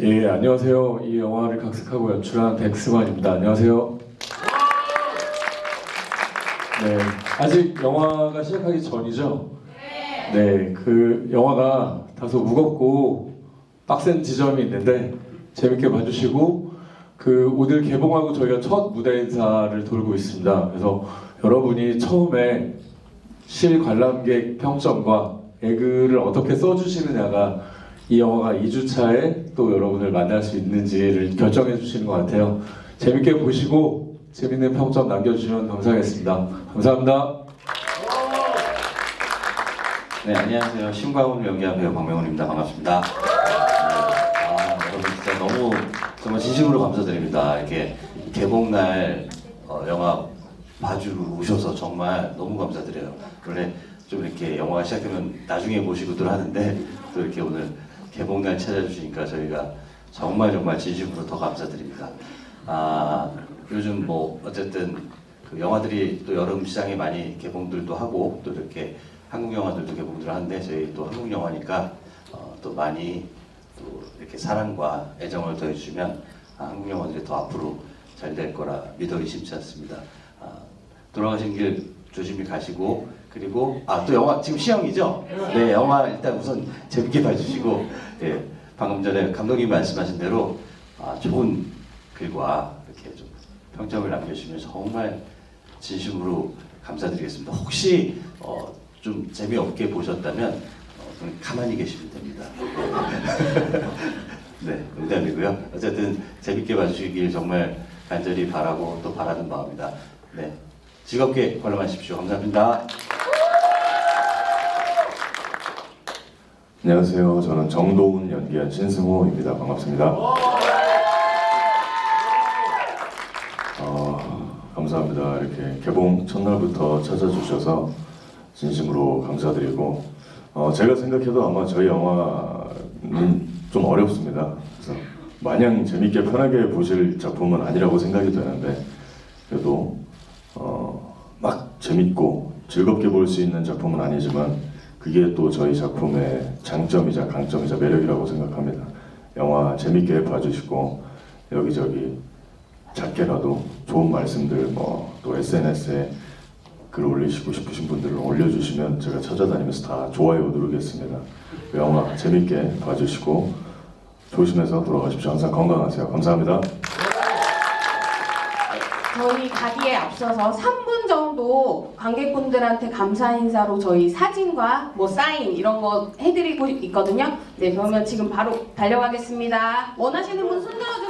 네, 안녕하세요. 이 영화를 각색하고 연출한 백승환입니다. 안녕하세요. 네, 아직 영화가 시작하기 전이죠? 네, 그 영화가 다소 무겁고 빡센 지점이 있는데 재밌게 봐주시고 그 오늘 개봉하고 저희가 첫 무대 인사를 돌고 있습니다. 그래서 여러분이 처음에 실관람객 평점과 에그를 어떻게 써주시느냐가 이 영화가 2주차에 또 여러분을 만날 수 있는지를 결정해 주시는 것 같아요. 재밌게 보시고 재밌는 평점 남겨주시면 감사하겠습니다. 감사합니다. 네, 안녕하세요. 신광훈 연기한 배우 박명훈입니다. 반갑습니다. 네, 아, 여러분 진짜 너무 정말 진심으로 감사드립니다. 이렇게 개봉날 어, 영화 봐주러 오셔서 정말 너무 감사드려요. 원래 좀 이렇게 영화가 시작되면 나중에 보시고들 하는데 또 이렇게 오늘 개봉날 찾아주시니까 저희가 정말 정말 진심으로 더 감사드립니다. 아, 요즘 뭐 어쨌든 그 영화들이 또 여름 시장에 많이 개봉들도 하고 또 이렇게 한국 영화들도 개봉들 하는데 저희 또 한국 영화니까 어, 또 많이 또 이렇게 사랑과 애정을 더해주시면 아, 한국 영화들이 더 앞으로 잘 될 거라 믿어 의심치 않습니다. 아, 돌아가신 길 조심히 가시고 그리고 아 또 영화 지금 시영이죠? 네 영화 일단 우선 재밌게 봐주시고 예, 방금 전에 감독님 말씀하신 대로 아, 좋은 글과 이렇게 좀 평점을 남겨주시면 정말 진심으로 감사드리겠습니다. 혹시 어, 좀 재미없게 보셨다면 어, 가만히 계시면 됩니다. 네, 농담이고요. 어쨌든 재밌게 봐주시길 정말 간절히 바라고 또 바라는 마음입니다. 네, 즐겁게 관람하십시오. 감사합니다. 안녕하세요. 저는 정도훈 연기한 신승호입니다. 반갑습니다. 어, 감사합니다. 이렇게 개봉 첫날부터 찾아주셔서 진심으로 감사드리고 어, 제가 생각해도 아마 저희 영화는 좀 어렵습니다. 그래서 마냥 재밌게 편하게 보실 작품은 아니라고 생각이 되는데 그래도 어, 막 재밌고 즐겁게 볼 수 있는 작품은 아니지만 그게 또 저희 작품의 장점이자 강점이자 매력이라고 생각합니다. 영화 재밌게 봐주시고 여기저기 작게라도 좋은 말씀들 뭐 또 SNS에 글 올리시고 싶으신 분들은 올려주시면 제가 찾아다니면서 다 좋아요 누르겠습니다. 그 영화 재밌게 봐주시고 조심해서 돌아가십시오. 항상 건강하세요. 감사합니다. 저희 가기에 앞서서 3분 정도 관객분들한테 감사 인사로 저희 사진과 뭐 사인 이런 거 해드리고 있거든요. 네, 그러면 지금 바로 달려가겠습니다. 원하시는 분 손 들어주세요.